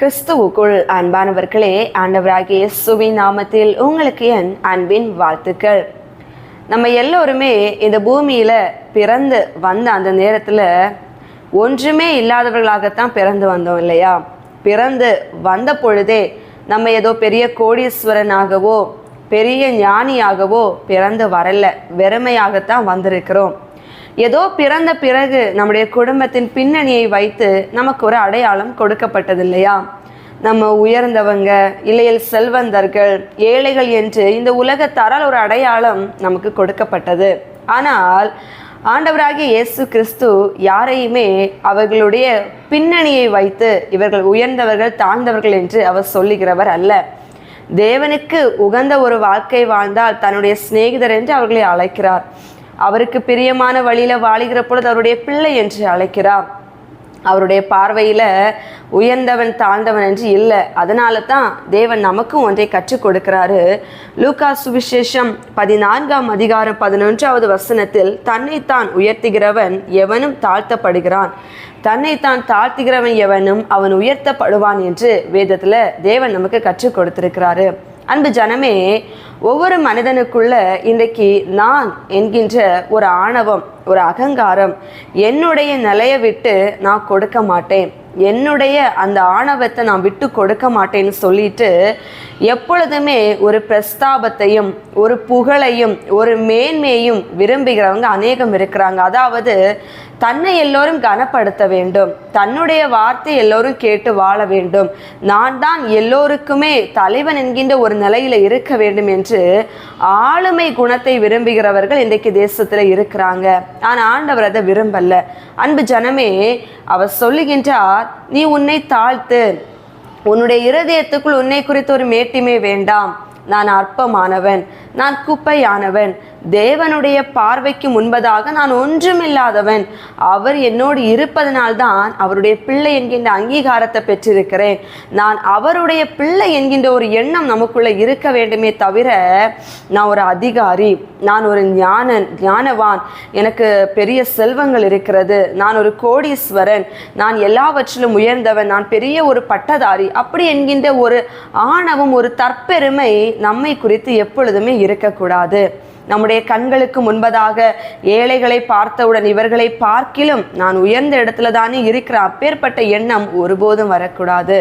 கிறிஸ்துவுக்குள் அன்பானவர்களே ஆண்டவராகிய இயேசுவின் நாமத்தில் உங்களுக்கு என் அன்பின் வாழ்த்துக்கள். நம்ம எல்லோருமே இந்த பூமியில் பிறந்து வந்த அந்த நேரத்தில் ஒன்றுமே இல்லாதவர்களாகத்தான் பிறந்து வந்தோம் இல்லையா? பிறந்து வந்த பொழுதே நம்ம ஏதோ பெரிய கோடீஸ்வரனாகவோ பெரிய ஞானியாகவோ பிறந்து வரல வெறுமையாகத்தான் வந்திருக்கிறோம். ஏதோ பிறந்த பிறகு நம்முடைய குடும்பத்தின் பின்னணியை வைத்து நமக்கு ஒரு அடையாளம் கொடுக்கப்பட்டது இல்லையா நம்ம உயர்ந்தவங்க இல்லையில் செல்வந்தர்கள் ஏழைகள் என்று இந்த உலகத்தாரால் ஒரு அடையாளம் நமக்கு கொடுக்கப்பட்டது. ஆனால் ஆண்டவராகிய இயேசு கிறிஸ்து யாரையுமே அவர்களுடைய பின்னணியை வைத்து இவர்கள் உயர்ந்தவர்கள் தாழ்ந்தவர்கள் என்று அவர் சொல்லுகிறவர் அல்ல. தேவனுக்கு உகந்த ஒரு வாழ்க்கை வாழ்ந்தால் தன்னுடைய சிநேகிதர் என்று அவர்களை அழைக்கிறார். அவருக்கு பிரியமான வழியில் வாழுகிற பொழுது அவருடைய பிள்ளை என்று அழைக்கிறார். அவருடைய பார்வையில் உயர்ந்தவன் தாழ்ந்தவன் என்று இல்லை. அதனால தான் தேவன் நமக்கும் ஒன்றை கற்றுக் கொடுக்கிறாரு. லூகா சுவிசேஷம் பதினான்காம் அதிகாரம் பதினொன்றாவது வசனத்தில் தன்னைத்தான் உயர்த்துகிறவன் எவனும் தாழ்த்தப்படுகிறான். தன்னைத்தான் தாழ்த்துகிறவன் எவனும் அவன் உயர்த்தப்படுவான் என்று வேதத்தில் தேவன் நமக்கு கற்றுக் கொடுத்திருக்கிறாரு. அன்பு ஜனமே ஒவ்வொரு மனிதனுக்குள்ள இன்றைக்கு நான் என்கின்ற ஒரு ஆணவம் ஒரு அகங்காரம் என்னுடைய நிலையை விட்டு நான் கொடுக்க மாட்டேன். என்னுடைய அந்த ஆணவத்தை நான் விட்டு கொடுக்க மாட்டேன்னு சொல்லிட்டு எப்பொழுதுமே ஒரு பிரஸ்தாபத்தையும் ஒரு புகழையும் ஒரு மேன்மையும் விரும்புகிறவங்க அநேகம் இருக்கிறாங்க. அதாவது தன்னை எல்லோரும் கனப்படுத்த வேண்டும். தன்னுடைய வார்த்தை எல்லோரும் கேட்டு வாழ வேண்டும். நான் தான் எல்லோருக்குமே தலைவன் என்கின்ற ஒரு நிலையில இருக்க வேண்டும் என்று ஆளுமை குணத்தை விரும்புகிறவர்கள் இன்றைக்கு தேசத்தில் இருக்கிறாங்க. ஆனால் ஆண்டவர் அதை விரும்பல. அன்பு ஜனமே அவர் சொல்லுகின்றார் நீ உன்னை தாழ்த்து. உன்னுடைய இருதயத்துக்குள் உன்னை குறித்த ஒரு மேட்டிமே வேண்டாம். நான் அற்பமானவன். நான் குப்பையானவன். தேவனுடைய பார்வைக்கு முன்பதாக நான் ஒன்றுமில்லாதவன். அவர் என்னோடு இருப்பதனால்தான் அவருடைய பிள்ளை என்கின்ற அங்கீகாரத்தை பெற்றிருக்கிறேன். நான் அவருடைய பிள்ளை என்கின்ற ஒரு எண்ணம் நமக்குள்ளே இருக்க வேண்டுமே தவிர நான் ஒரு அதிகாரி நான் ஒரு ஞானன் ஞானவான் எனக்கு பெரிய செல்வங்கள் இருக்கிறது நான் ஒரு கோடீஸ்வரன் நான் எல்லாவற்றிலும் உயர்ந்தவன் நான் பெரிய ஒரு பட்டதாரி அப்படி என்கின்ற ஒரு ஆணவம் ஒரு தற்பெருமை நம்மை குறித்து எப்பொழுதுமே இருக்கக்கூடாது. நம்முடைய கண்களுக்கு முன்பதாக ஏழைகளை பார்த்தவுடன் இவர்களை பார்க்கிலும் நான் உயர்ந்த இடத்துல தானே இருக்கிறேன் அப்பேற்பட்ட எண்ணம் ஒருபோதும் வரக்கூடாது.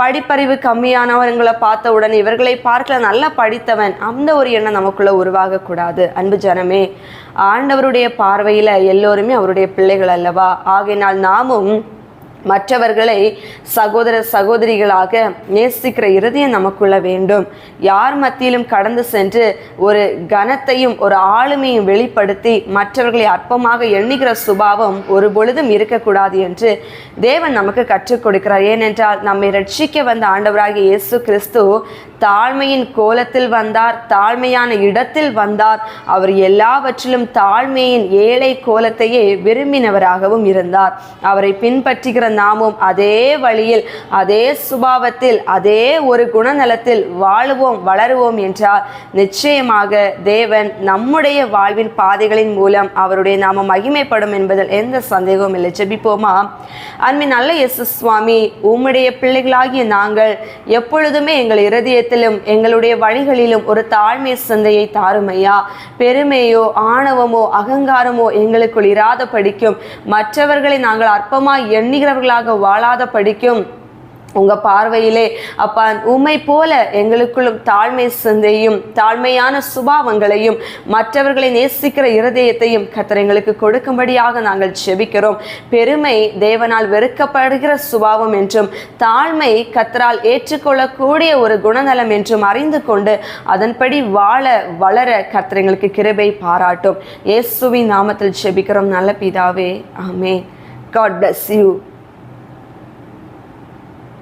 படிப்பறிவு கம்மியானவர்களை பார்த்தவுடன் இவர்களை பார்க்கல நல்லா படித்தவன் அந்த ஒரு எண்ணம் நமக்குள்ள உருவாகக்கூடாது. அன்பு ஜனமே ஆண்டவருடைய பார்வையில் எல்லோருமே அவருடைய பிள்ளைகள் அல்லவா? ஆகையினால் நாமும் மற்றவர்களை சகோதர சகோதரிகளாக நேசிக்கிற இருதயம் நமக்குள்ள வேண்டும். யார் மத்தியிலும் கடந்து சென்று ஒரு கனத்தையும் ஒரு ஆளுமையும் வெளிப்படுத்தி மற்றவர்களை அற்பமாக எண்ணுகிற சுபாவம் ஒரு பொழுதும் இருக்கக்கூடாது என்று தேவன் நமக்கு கற்றுக் கொடுக்கிறார். ஏனென்றால் நம்மை ரட்சிக்க வந்த ஆண்டவராகிய இயேசு கிறிஸ்து தாழ்மையின் கோலத்தில் வந்தார் தாழ்மையான இடத்தில் வந்தார். அவர் எல்லாவற்றிலும் தாழ்மையின் ஏழை கோலத்தையே விரும்பினவராகவும் இருந்தார். அவரை பின்பற்றுகிற நாமும் அதே வழியில் அதே சுபாவத்தில் அதே ஒரு குணநலத்தில் வாழுவோம் வளருவோம் என்றால் நிச்சயமாக தேவன் நம்முடைய வாழ்வின் பாதைகளின் மூலம் அவருடைய நாம மகிமைப்படும் என்பதில் எந்த சந்தேகமும் இல்லை. ஜெபிப்போமா? அன்பின் நல்ல எசு சுவாமி உம்முடைய பிள்ளைகளாகிய நாங்கள் எப்பொழுதுமே எங்கள் இருதயத்திலும் எங்களுடைய வழிகளிலும் ஒரு தாழ்மை சிந்தையை தாருமையா? பெருமையோ ஆணவமோ அகங்காரமோ எங்களுக்குள் இராத படிக்கும் மற்றவர்களை நாங்கள் அற்பமாய் எண்ணுகிறவர்களாக வாழாத படிக்கும் உங்க பார்வையிலே அப்பா உம்மை போல எங்களுக்குள்ளும் தாழ்மை சிந்தையும் தாழ்மையான சுபாவங்களையும் மற்றவர்களை நேசிக்கிற இருதயத்தையும் கர்த்தர் எங்களுக்கு கொடுக்கும்படியாக நாங்கள் செபிக்கிறோம். பெருமை தேவனால் வெறுக்கப்படுகிற சுபாவம் என்றும் தாழ்மை கத்தரால் ஏற்றுக்கொள்ளக்கூடிய ஒரு குணநலம் என்றும் அறிந்து கொண்டு அதன்படி வாழ வளர கர்த்தர் எங்களுக்கு கிருபை பாராட்டும். இயேசுவின் நாமத்தில் செபிக்கிறோம். நல்ல பிதாவே ஆமே காட் பிளஸ் யூ